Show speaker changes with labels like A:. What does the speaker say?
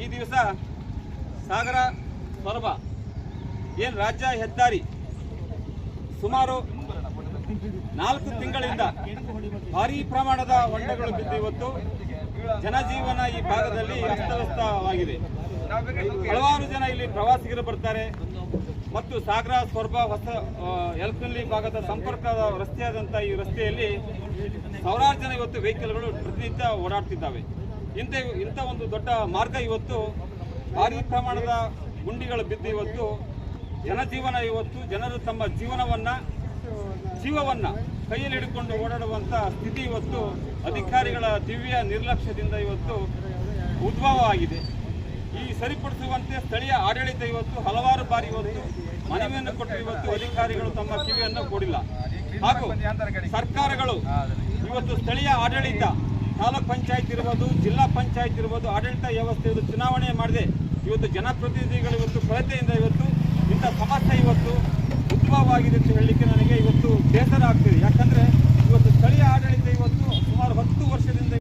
A: ಈ ದಿವಸ ಸಾಗರ ಸೊರಬ ಏನು ರಾಜ್ಯ ಹೆದ್ದಾರಿ? ಸುಮಾರು ನಾಲ್ಕು ತಿಂಗಳಿಂದ ಭಾರೀ ಪ್ರಮಾಣದ ಹೊಂಡಗಳು ಬಿದ್ದು ಇವತ್ತು ಜನಜೀವನ ಈ ಭಾಗದಲ್ಲಿ ಅಸ್ತವ್ಯಸ್ತವಾಗಿದೆ. ಹಲವಾರು ಜನ ಇಲ್ಲಿ ಪ್ರವಾಸಿಗರು ಬರ್ತಾರೆ ಮತ್ತು ಸಾಗರ ಸ್ವರ್ಭ ಹೊಸ ಎಲ್ಕಲ್ಲಿ ಭಾಗದ ಸಂಪರ್ಕದ ರಸ್ತೆಯಾದಂಥ ಈ ರಸ್ತೆಯಲ್ಲಿ ಸಾವಿರಾರು ಜನ ಇವತ್ತು ವೆಹಿಕಲ್ಗಳು ಪ್ರತಿನಿತ್ಯ ಓಡಾಡ್ತಿದ್ದಾವೆ. ಇಂಥ ಇಂಥ ಒಂದು ದೊಡ್ಡ ಮಾರ್ಗ ಇವತ್ತು ಭಾರಿ ಪ್ರಮಾಣದ ಗುಂಡಿಗಳು ಬಿದ್ದು ಇವತ್ತು ಜನಜೀವನ ಇವತ್ತು ಜನರು ತಮ್ಮ ಜೀವನವನ್ನ ಜೀವವನ್ನ ಕೈಯಲ್ಲಿ ಹಿಡ್ಕೊಂಡು ಓಡಾಡುವಂಥ ಸ್ಥಿತಿ ಇವತ್ತು ಅಧಿಕಾರಿಗಳ ದಿವ್ಯ ನಿರ್ಲಕ್ಷ್ಯದಿಂದ ಇವತ್ತು ಉದ್ಭವ ಆಗಿದೆ. ಈ ಸರಿಪಡಿಸುವಂತೆ ಸ್ಥಳೀಯ ಆಡಳಿತ ಇವತ್ತು ಹಲವಾರು ಬಾರಿ ಇವತ್ತು ಮನವಿಯನ್ನು ಕೊಟ್ಟು ಇವತ್ತು ಅಧಿಕಾರಿಗಳು ತಮ್ಮ ಕಿವಿಯನ್ನು ಕೊಡಿಲ್ಲ. ಹಾಗೂ ಸರ್ಕಾರಗಳು ಇವತ್ತು ಸ್ಥಳೀಯ ಆಡಳಿತ ತಾಲೂಕ್ ಪಂಚಾಯತ್ ಇರ್ಬೋದು, ಜಿಲ್ಲಾ ಪಂಚಾಯತ್ ಇರ್ಬೋದು, ಆಡಳಿತ ವ್ಯವಸ್ಥೆ ಇವತ್ತು ಚುನಾವಣೆ ಮಾಡಿದೆ. ಇವತ್ತು ಜನಪ್ರತಿನಿಧಿಗಳು ಇವತ್ತು ಕೊರತೆಯಿಂದ ಇವತ್ತು ಇಂಥ ಸಮಸ್ಯೆ ಇವತ್ತು ಉದ್ಭವವಾಗಿದೆ ಅಂತ